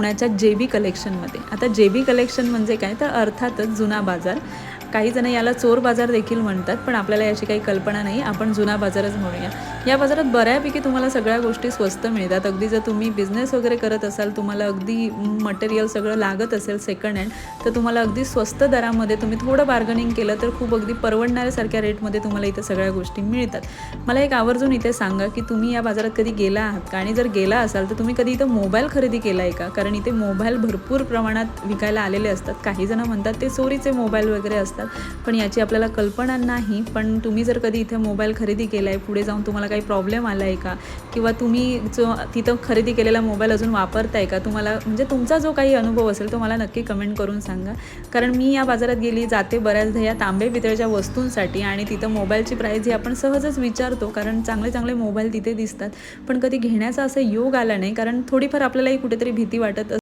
पुण्याच्या जे बी कलेक्शनमध्ये. आता जे बी कलेक्शन म्हणजे काय? तर अर्थातच जुना बाजार. काही जण याला चोर बाजार देखील म्हणतात पण आपल्याला याची काही कल्पना नाही. आपण जुना बाजारच म्हणूया. या बाजारात बऱ्यापैकी तुम्हाला सगळ्या गोष्टी स्वस्त मिळतात. अगदी जर तुम्ही बिझनेस वगैरे करत असाल तुम्हाला अगदी मटेरियल सगळं लागत असेल सेकंड हँड तर तुम्हाला अगदी स्वस्त दरामध्ये तुम्ही थोडं बार्गनिंग केलं तर खूप अगदी परवडणाऱ्यासारख्या रेटमध्ये तुम्हाला इथं सगळ्या गोष्टी मिळतात. मला एक आवर्जून इथे सांगा की तुम्ही या बाजारात कधी गेला आहात? का? आणि जर गेला असाल तर तुम्ही कधी इथं मोबाईल खरेदी केला आहे का? कारण इथे मोबाईल भरपूर प्रमाणात विकायला आलेले असतात. काही जण म्हणतात ते चोरीचे मोबाईल वगैरे असतात. पण याची आपल्याला कल्पना नाही. पण तुम्ही जर कधी इथे मोबाईल खरेदी केला आहे पुढे जाऊन तुम्हाला काही प्रॉब्लेम आला आहे का? किंवा तुम्ही जो तिथं खरेदी केलेला मोबाईल अजून वापरताय का? तुम्हाला म्हणजे तुमचा जो काही अनुभव असेल तो मला नक्की कमेंट करून सांगा. कारण मी या बाजारात गेली जाते बऱ्याचदा या तांबे पितळेच्या वस्तूंसाठी आणि तिथं मोबाईलची प्राईस ही आपण सहजच विचारतो. कारण चांगले चांगले मोबाईल तिथे दिसतात. पण कधी घेण्याचा असं योग आला नाही. कारण थोडीफार आपल्यालाही कुठेतरी भीती वाटत